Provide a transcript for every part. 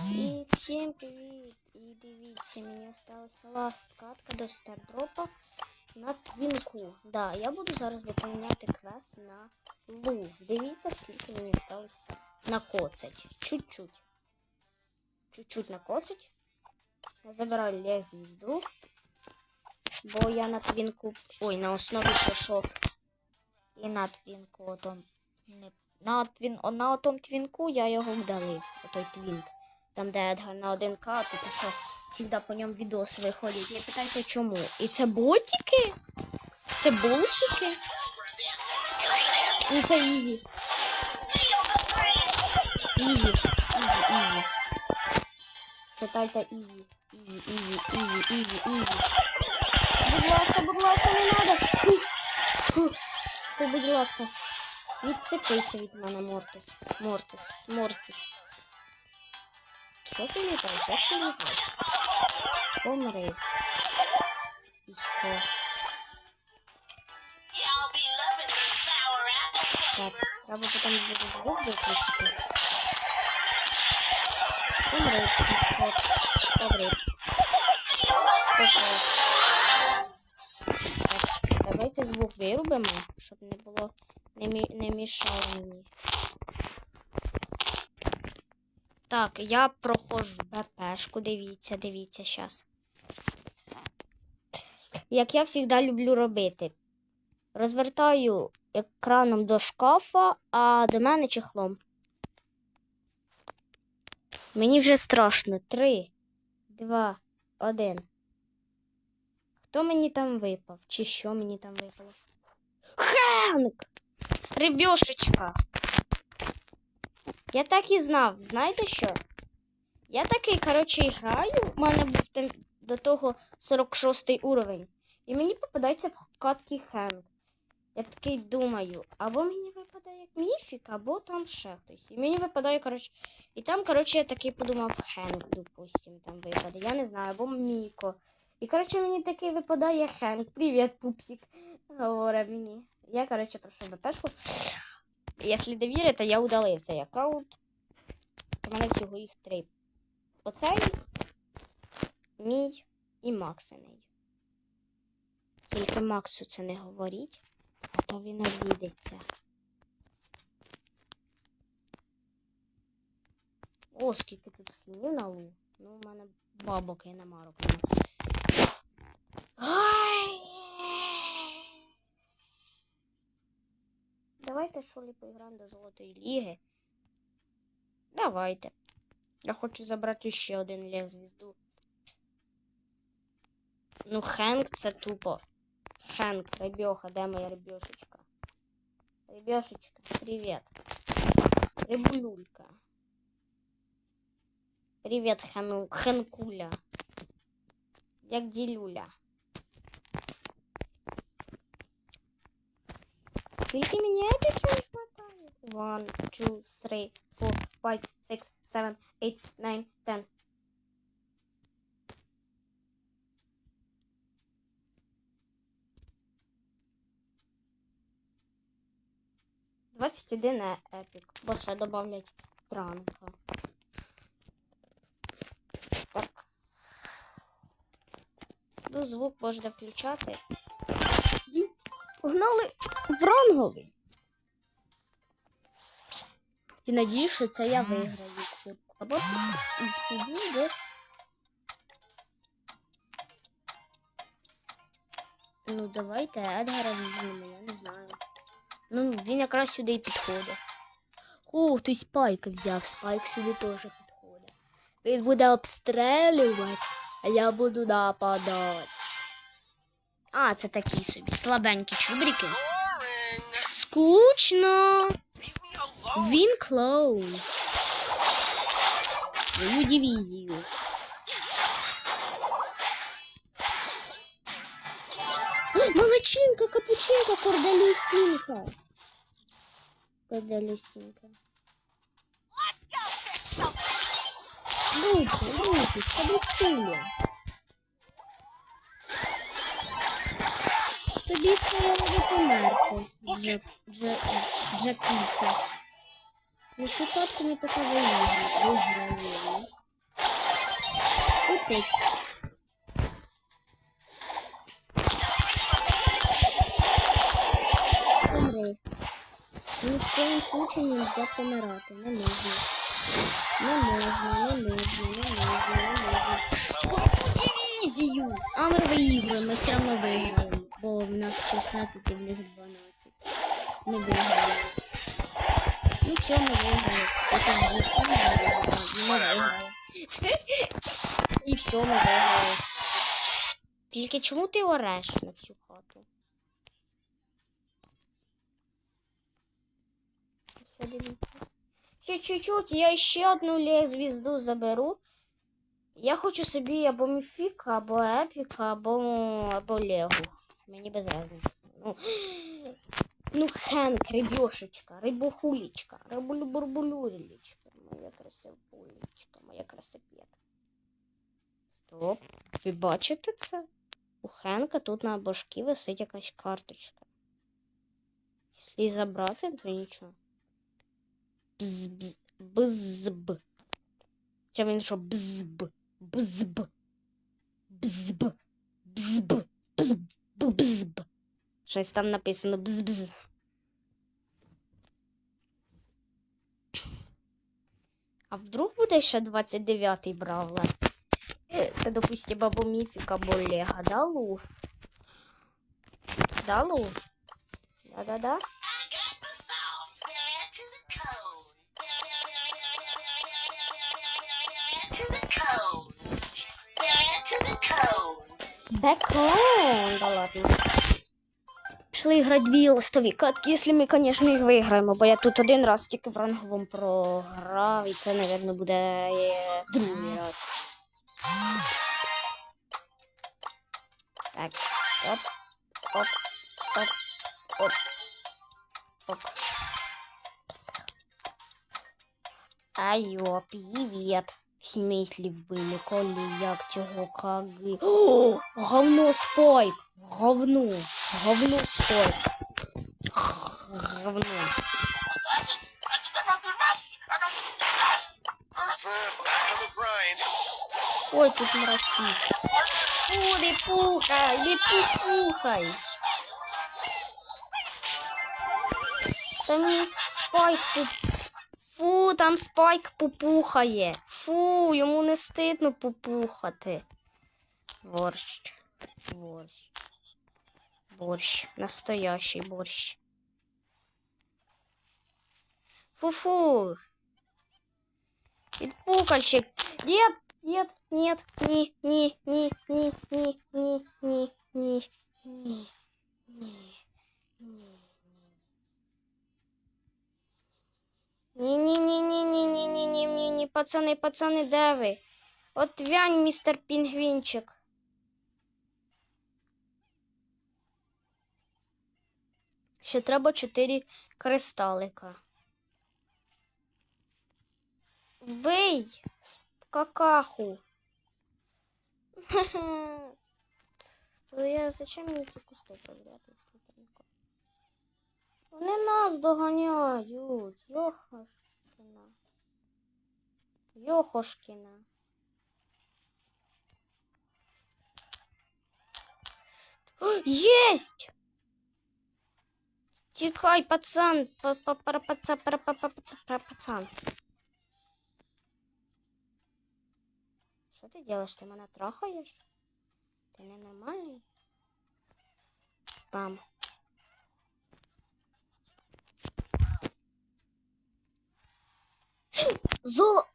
І всім привіт! І дивіться, мені осталася ласт катка до стардропа на твінку. Да, я буду зараз виконувати квест на лу. Дивіться, скільки мені осталося накоцать. Чуть-чуть. Чуть-чуть накоцать. Забираю лес звізду. Бо я на твінку. Ой, на основі пішов. І на твінку отом. Не... На, твін... на отом твінку я його вдалив. Отой твінк. Там, де Едгар на 1К, то що завжди по ньому відоси виходять. Не питайте чому. І це ботики? Це ботики? Ну це ізі. Ізі, ізі, ізі. Читайте ізі. Ізі, ізі, ізі, ізі, ізі. Будь ласка, будь ласка, не надо. Будь ласка. Відцепися від мене, Мортис. Мортис, Мортис. Що ти літаєш? Як ти літаєш? Помри. І що? Y'all be loving the sour apple Так, flavor. треба потім буде звук виключити. Помри, Скот. Помри. Скот. Так, давайте звук вирубимо, щоб не було, не, мі, не мішало мені. Так, я проходжу БПшку, дивіться, дивіться зараз. Як я завжди люблю робити. Розвертаю екраном до шкафа, а до мене чехлом. Мені вже страшно. Три, два, один. Хто мені там випав? Чи що мені там випало? Хенк! Рибьошечка. Я так і знав. Знаєте що? Я такий, коротше, граю. У мене був там до того 46 уровень. І мені попадається в катки Хенк. Я такий думаю, або мені випадає як міфік, або там ще хтось. І мені випадає, коротше. І там, коротше, я такий подумав, Хенк, допустим, там випаде. Я не знаю, або Міко. І, коротше, мені такий випадає Хенк. Привіт, пупсик. Говорить мені. Я, коротше, прошу БПшку. Якщо довірите, я удалив цей аккаунт. У мене всього їх три. Оцей, мій і Максиний. Тільки Максу це не говоріть, а то він обідеться. О, скільки тут скінів на лу. Ну, в мене бабок і намарок нема. Ай! Давайте що ли поіграємо до Золотої Ліги. Давайте. Я хочу забрати ще один лег звізду. Ну, Хенк це тупо. Хенк, рыбеха, де моя рыбешечка? Рыбешечка, привет. Рыбулюлька. Привет, Хану... Хенкуля. Як ділюля. Скільки мені епіків не хватає? One, two, three, four, five, six, seven, eight, nine, ten. Двадцять один е- епік. Бо ще добавлять транка. Так. Ну, звук можна включати. І Погнали в ранговий. І надію, що це я виграю. Або десь. Ну, давайте Едгара візьмемо, я не знаю. Ну, він якраз сюди і підходить. О, хтось спайк взяв, спайк сюди теж підходить. Він буде обстрелювати, а я буду нападати. А, це такі собі слабенькі чубрики. Скучно. Він клоун. Свою дивізію. Молодчинка, капучинка, корделюсінка. Корделюсінка. Будьте, будьте, капучиня. Тобі треба померти, Дже, Дже, Джекіса. Цю катку ми поки. Виграли. висить. Помри. Ні в коїм случаї не можна помирати. Не можна. Не можна, не можна, не можна, не можна. Дивізію! А ми виіграємо, ми все одно виграємо. Бо в нас 16 і в них 12. Ми виграємо. Ну все, ми виграли. Вже все, ми виграли. Ми виграли. І все, ми виграли. Тільки чому ти ореш на всю хату? Чуть-чуть, я ще одну лє звізду заберу. Я хочу собі або міфіка, або епіка, або, або Лего. Мені без разниці. Ну, ну Хенк, рибьошечка, рибохулечка, рибулюбурбулюрілечка, моя красивулечка, моя красопетка. Стоп. Ви бачите це? У Хенка тут на башки висить якась карточка. Якщо її забрати, то нічого. Бз-бз, бзб. Чи він що бзб, бзб, бзб. Щось там написано бзбз. А вдруг буде ще 29-й бравлер? Е, Це, допустим, або міфік, або Лего, да? Да, Лу? Да-да-да. Бекон, да ладно. Пішли грати дві листові катки, якщо ми, звісно, їх виграємо, бо я тут один раз тільки в ранговому програв, і це, мабуть, буде е, другий раз. Так, оп, оп, оп, оп, оп. Айо, привіт. В смислі вбили, коли як цього каги. О, говно спайк! Говно! Говно спайк! Говно. Ой, тут мраки. Фу, не пухай, не пухай. Там і спайк тут. Фу, там спайк попухає. Фу, йому не стидно попухати. Борщ. Борщ. Борщ. Настоящий борщ. Фу-фу. Пукальчик. Нет, нет, нет, ни, ни, ни, ни, ни, ни, пацани, пацани, де ви? От вянь, містер Пінгвінчик. Ще треба чотири кристалика. Вбий какаху. То я зачем мені ті кусти нікого? Вони нас доганяють. Йохошкіна. Йохошкіна. Єсть! Тікай, пацан! Пара-па-па-паца, пара-пацан. Що ти делаєш? Ти мене трахаєш? Ти ненормальний? Бам. Золо.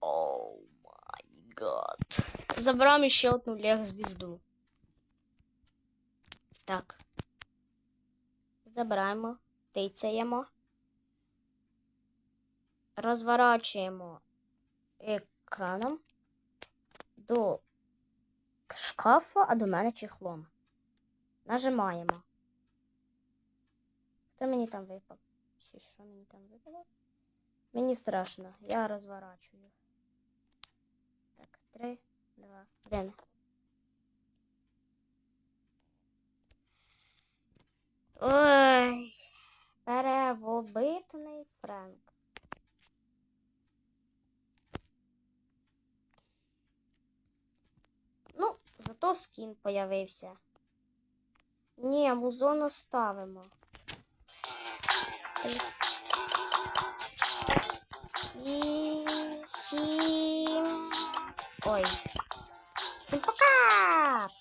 Оу май гад. Забрав ще одну лег звізду. Так. Забираємо, тицяємо. Розворачуємо екраном до шкафа, а до мене чехлом. Нажимаємо. Хто мені там випав? Чи що мені там випало? Мені страшно, я розворачую. Так, три, два, один. Ой, перевобитний Френк. Знову скін появився. Ні, музон оставимо. І сім. Oi. Sem!